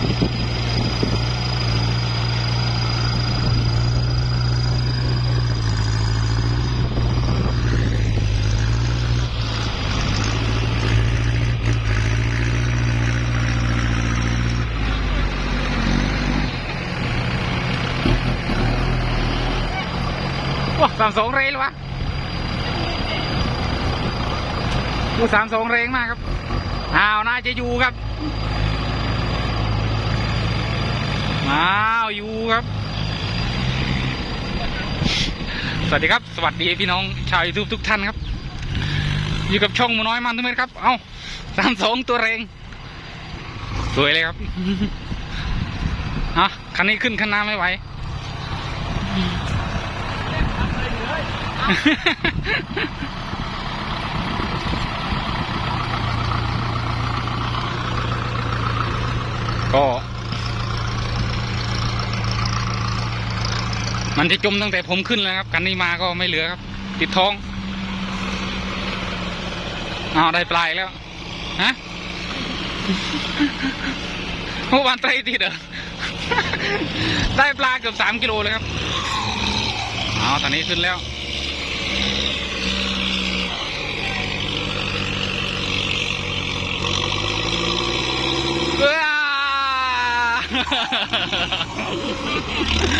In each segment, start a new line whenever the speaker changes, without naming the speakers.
ว้าสามสองเรงวะกูสามสองเรงมากครับอ้าวน่าจะอยู่ครับ อ้าวอยู่ครับ สวัสดีครับ สวัสดีพี่น้องชาวยูทูบทุกท่านครับ อยู่กับช่องมูน้อยมันทุกเม็ดครับ เอ้าสามสองตัวเรงสวยเลยครับฮะคันนี้ขึ้นคันน้ำไม่ไหวก็ มันจะจมตั้งแต่ผมขึ้นแล้วครับ กันนี้มาก็ไม่เหลือครับ ติดท้องเอาได้ปลายแล้วฮะเมื่อวานไตรติดเหรอได้ปลาเกือบสามกิโลเลยครับเอาตอนนี้ขึ้นแล้ว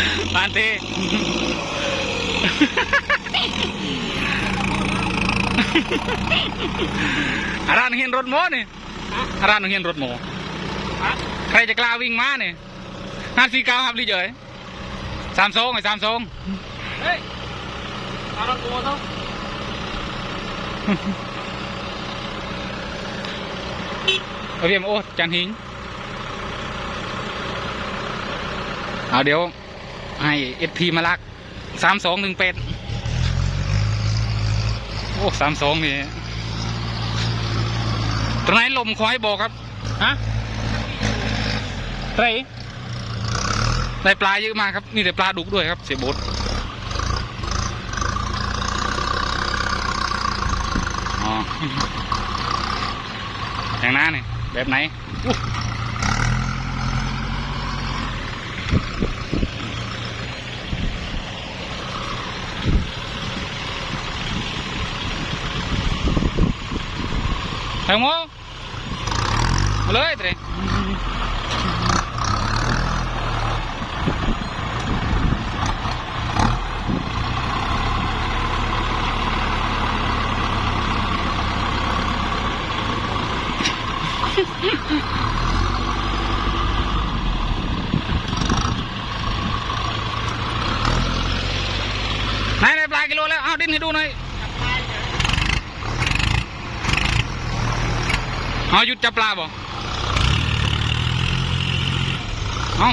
ว้า ปานเต อาร้านเห็นรถโมนี่อาร้านเห็นรถโมใครจะกล้าวิ่งมาเนี่ยห้าสี่เก้าครับลีเจยสามสองไอ้สามสอง
เฮ้ยเอาละตัวต้อง
เอาเพียมโอ้จังหิงเอาเดี๋ยว ให้เอสพีมาลักสามสองหนึ่งเป็ดโอ้สามสองนี่ตรงไหนลมขอให้บอกครับฮะไรได้ปลาเยอะมากครับนี่แต่ปลาดุกด้วยครับ เสียโบดอ๋ออย่างนั้นนี่แบบไหน อู้แตงโมมาเลยเตรไหนได้ปลากิโลแล้ว เอาดิ้นให้ดูหน่อย เอาหยุดจับปลาบ่เอา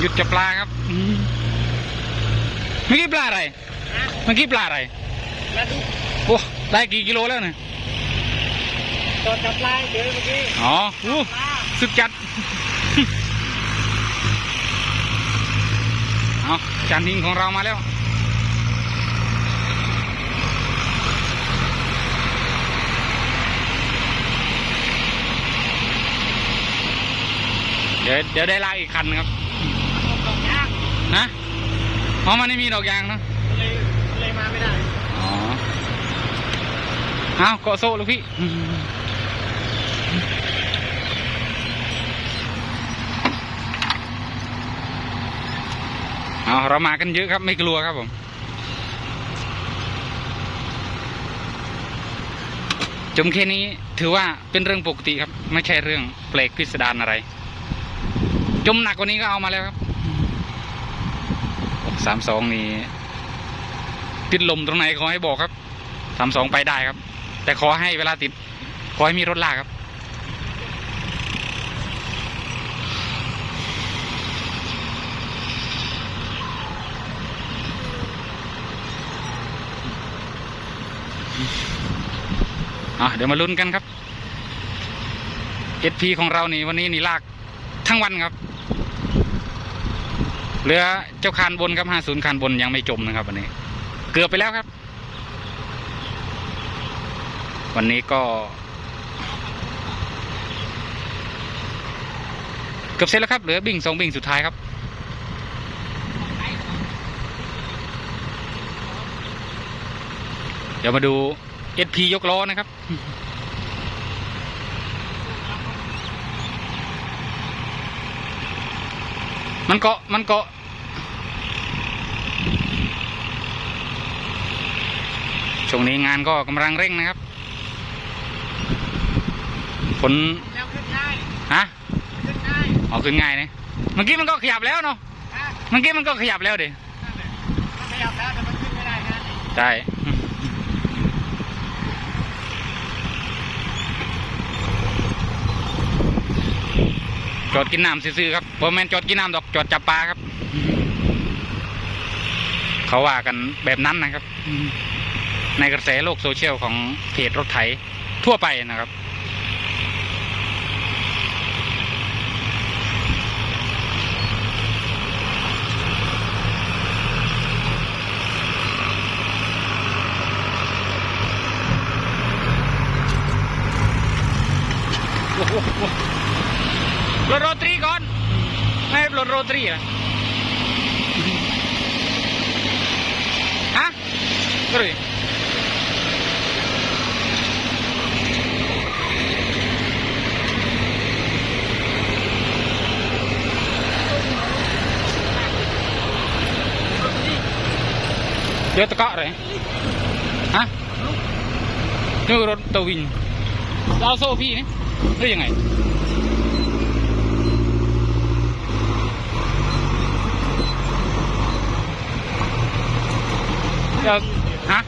หยุดจับปลาครับ เมื่อกี้ปลาอะไร เมื่อกี้ปลาอะไร
แล้วดู
โอ้ได้กี่กิโลแล้วเนี่ย
ตอนจับลายเจอเมื่อกี้
อ๋ออู้
ปลา
สุดจัด เอาจานทิ้งของเรามาแล้ว เดี๋ยวเดี๋ยวได้ลากอีกคันครับ
ดอกย่าง
นะเพราะมันไม่มีดอกยางเนอะ
เลยเลยมาไม่ได้
อ๋อเอาเกาะโซ่ลูกพี่ เอาเรามากันเยอะครับไม่กลัวครับผมจมแค่นี้ถือว่าเป็นเรื่องปกติครับ ไม่ใช่เรื่องแปลกพิสดารอะไร จมหนักกว่านี้ก็เอามาแล้วครับสามสองนี่ติดลมตรงไหนขอให้บอกครับสามสองไปได้ครับ แต่ขอให้เวลาติด ขอให้มีรถลากครับ อะเดี๋ยวมาลุ้นกันครับ SP ของเรานี่วันนี้นี่ลากทั้งวันครับเหลือเจ้าคานบนครับ50คานบนยังไม่จมนะครับวันนี้ เกือบไปแล้วครับ วันนี้ก็ เกือบเสร็จแล้วครับเหลือบิ่งสองบิ่งสุดท้ายครับเดี๋ยวมาดู SP ยกล้อนะครับ มันเกาะมันเกาะช่วงนี้งานก็กำลังเร่งนะครับผล
แล้วขึ้นได้
ฮะ
ขึ้นได้
ออกขึ้นง่ายนะเมื่อกี้มันก็ขยับแล้วเนาะ
ฮะ
เมื่อกี้มันก็ขยับแล้วดิ
นั่นแหละมันขยับแล้วแต่มันขึ้นไม่ได้นะ
ใช่ จอดกินน้ำซื่อๆครับผมแมนจอดกินน้ำดอกจอดจับปลาครับ เขาว่ากันแบบนั้นนะครับ ในกระแสโลกโซเชียลของเพจรถไถทั่วไปนะครับโอ้โห รถโรตรีก่อนไม่ให้รถโรตรีเหรอฮะก็ เลยเดี๋ยวตะเกาะเลยฮะ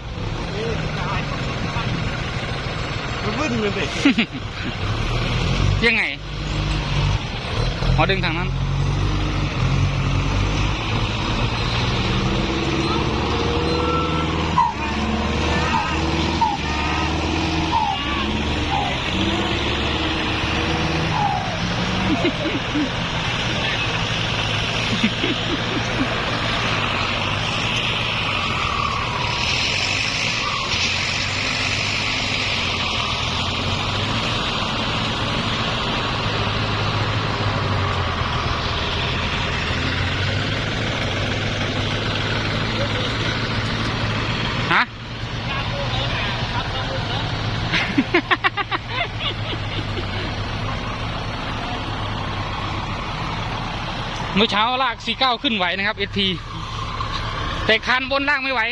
นี่รถตัววินเอาโซ่พี่นี่หรือยังไงเดี๋ยวฮะ
มันบึ้นเลยสิ
ยังไงอ๋อดึงทางนั้น มื่อเช้าลากสี่เก้าขึ้นไหวนะครับเอทีแต่คันบนลากไม่ไหว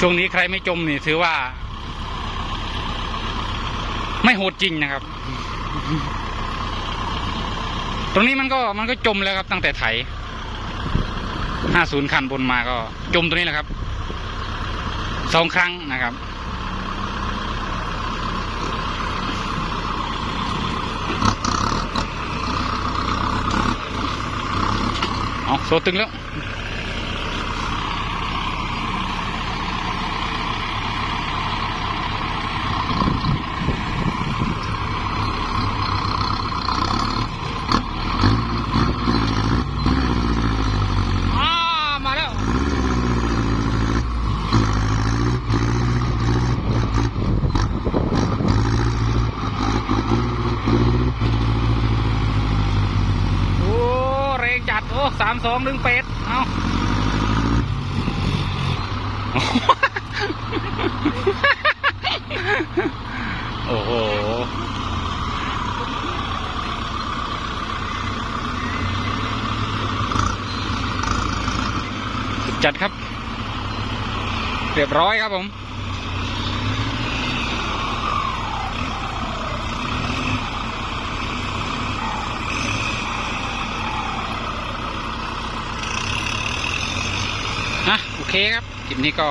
ช่วงนี้ใครไม่จมนี่ถือว่า ไม่โหดจริงนะครับ ตรงนี้มันก็มันก็จมแล้วครับตั้งแต่ไถห้าศูนย์คันบนมาก็จมตรงนี้แหละครับสองครั้งนะครับ เอาโซตึงแล้ว อ่ามาแล้ว โอ้เรงจัด โอ้ พึ่งเป็ด เอาโอ้โห จัดครับ เรียบร้อยครับผม อะโอ เคครับคลิปนี้ก็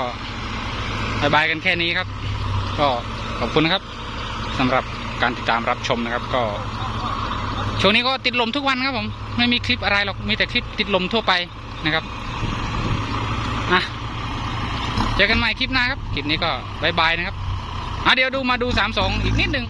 บายบายกันแค่นี้ครับ ก็ขอบคุณนะครับสำหรับการติดตามรับชมนะครับ ก็ช่วงนี้ก็ติดลมทุกวันครับผม ไม่มีคลิปอะไรหรอกมีแต่คลิปติดลมทั่วไปนะครับอะเจอกันใหม่คลิปหน้าครับคลิปนี้ก็บายบายนะครับอะเดี๋ยวดูมาดูสามสองอีกนิดหนึ่ง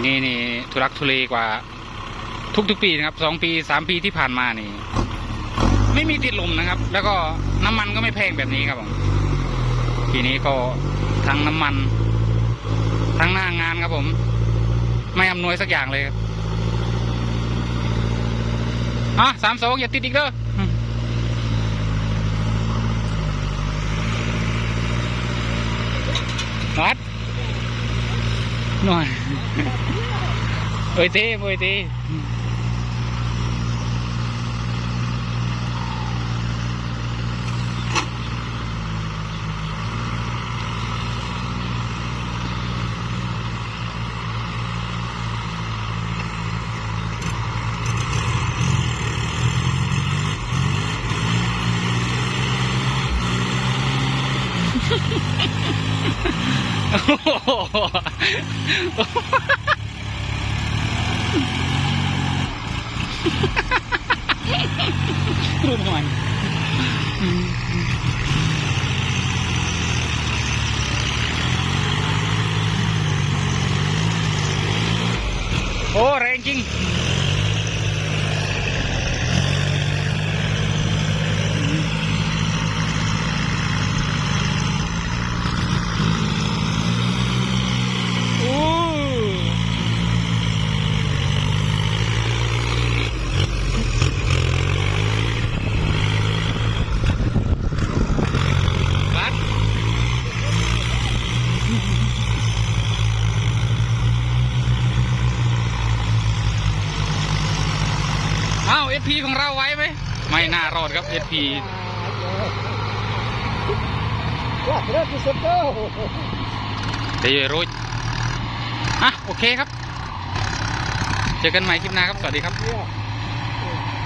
ปีนี้นี่ทุรักทุเลกว่า ทุกๆปีนะครับสองปีสามปีที่ผ่านมานี่ ไม่มีติดลมนะครับ แล้วก็น้ำมันก็ไม่แพงแบบนี้ครับผมปีนี้ก็ทั้งน้ำมัน ทั้งหน้างานครับผม ไม่อำนวยสักอย่างเลยครับอะสามสองอย่าติดอีกเด้อวัด หน่อยเอ้ยเต้เอ้ยเต้โอ้ โหรูปมันโอ้แรงจริง โอ้บัดอ้าวเอพี ของเราไว้ไหมไม่น่ารอดครับเอพี
ว่าเริ่มที่สุดแล้ว
เดี๋ยวรู้อะโอเคครับ เจอกันใหม่คลิปหน้าครับ สวัสดีครับ